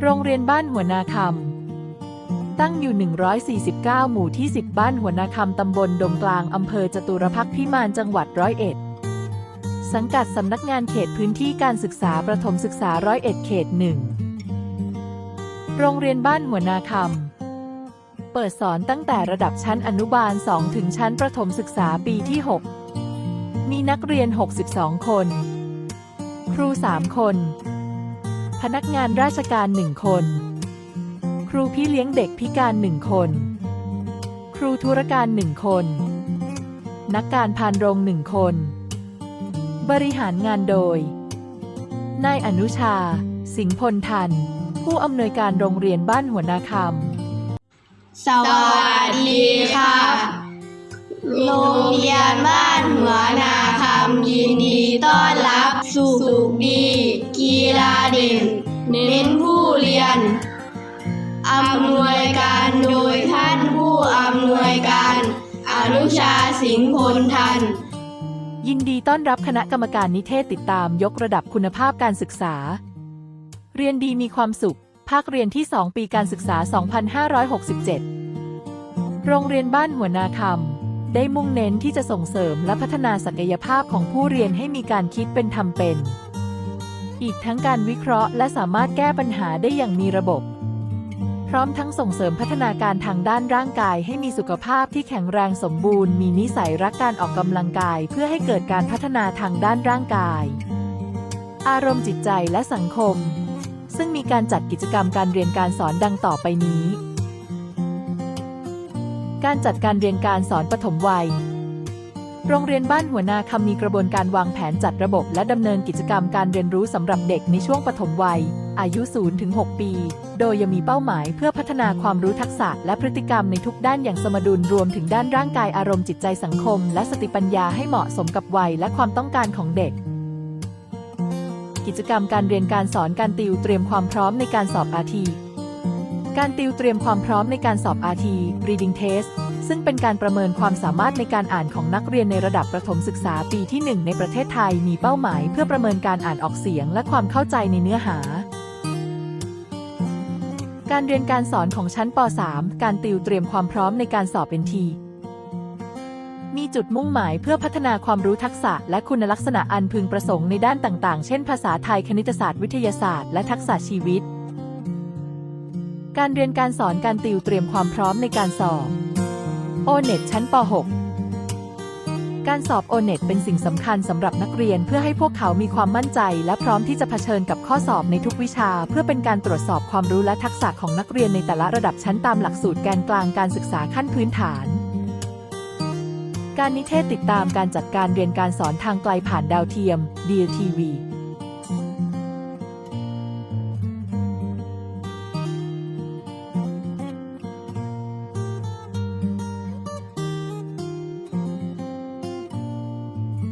โรงเรียนบ้านหัวนาคำตั้งอยู่ 149 หมู่ที่ 10 บ้านหัวนาคำตำบลดงกลางอำเภอจตุรพักพิมานจังหวัดร้อยเอ็ด สังกัดสำนักงานเขตพื้นที่การศึกษาประถมศึกษาร้อยเอ็ดเขตหนึ่งโรงเรียนบ้านหัวนาคำเปิดสอนตั้งแต่ระดับชั้นอนุบาล 2 ถึงชั้นประถมศึกษาปีที่ 6 มีนักเรียน 62 คน ครู 3 คน พนักงานราชการ1คน ครูพี่เลี้ยงเด็กพิการ1คน ครูธุรการ1คน นักการพานโรง1คน บริหารงานโดย นายอนุชา สิงห์พลทัน ผู้อำนวยการโรงเรียนบ้านหัวนาคำ สวัสดีค่ะ โรงเรียนบ้านหัวนาคำยินดี สุขดี กีฬาเด่น เน้นผู้เรียน อำนวยการโดยท่านผู้อำนวยการ อนุชาสิงห์พลทัน ยินดีต้อนรับคณะกรรมการนิเทศติดตามยกระดับคุณภาพการศึกษา เรียนดีมีความสุข ภาคเรียนที่ 2 ปีการศึกษา 2567 โรงเรียนบ้านหัวนาคำ ได้มุ่งเน้นที่จะส่งเสริมและพัฒนาศักยภาพของผู้เรียนให้มีการคิดเป็นทำเป็น อีกทั้งการวิเคราะห์และสามารถแก้ปัญหาได้อย่างมีระบบ พร้อมทั้งส่งเสริมพัฒนาการทางด้านร่างกายให้มีสุขภาพที่แข็งแรงสมบูรณ์ มีนิสัยรักการออกกำลังกาย เพื่อให้เกิดการพัฒนาทางด้านร่างกาย อารมณ์จิตใจและสังคม ซึ่งมีการจัดกิจกรรมการเรียนการสอนดังต่อไปนี้ การจัดการเรียนการสอนปฐมวัย โรงเรียนบ้านหัวนาคำมีกระบวนการวางแผนจัดระบบและดำเนินกิจกรรมการเรียนรู้สำหรับเด็กในช่วงปฐมวัย อายุ 0-6 ปี โดยยังมีเป้าหมายเพื่อพัฒนาความรู้ทักษะและพฤติกรรมในทุกด้านอย่างสมดุลรวมถึงด้านร่างกายอารมณ์จิตใจสังคม และสติปัญญาให้เหมาะสมกับวัยและความต้องการของเด็ก กิจกรรมการเรียนการสอนการติวเตรียมความพร้อมในการสอบอาที การติวเตรียมความพร้อมในการสอบ RT Reading Test ซึ่งเป็นการประเมินความสามารถในการอ่านของนักเรียนในระดับประถมศึกษาปีที่ 1 ในประเทศไทยมีเป้าหมาย เพื่อประเมินการอ่านออกเสียงและความเข้าใจในเนื้อหา การเรียนการสอนของชั้นป .3 การติวเตรียมความพร้อมในการสอบเป็นทีมีจุดมุ่งหมายเพื่อพัฒนาความรู้ทักษะ และคุณลักษณะอันพึงประสงค์ในด้านต่างๆ เช่น ภาษาไทยคณิตศาสตร์วิทยาศาสตร์ และทักษะชีวิต การเรียนการสอนการติวเตรียมความพร้อมในการสอบ โอเน็ตชั้นป .6 การสอบโอเน็ตเป็นสิ่งสำคัญสำหรับนักเรียนเพื่อให้พวกเขามีความมั่นใจ และพร้อมที่จะเผชิญกับข้อสอบในทุกวิชา เพื่อเป็นการตรวจสอบความรู้และทักษะของนักเรียนในแต่ละระดับชั้นตามหลักสูตรแกนกลางการศึกษาขั้นพื้นฐานการนิเทศติดตามการจัดการเรียนการสอนทางไกลผ่านดาวเทียม DTV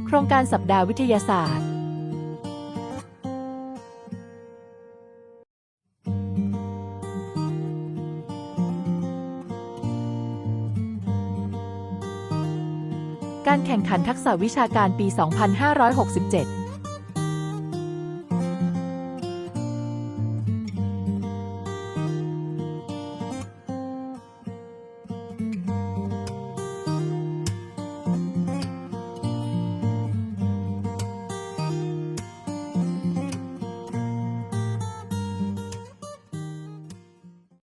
โครงการสัปดาห์วิทยาศาสตร์ การแข่งขันทักษะวิชาการปี 2567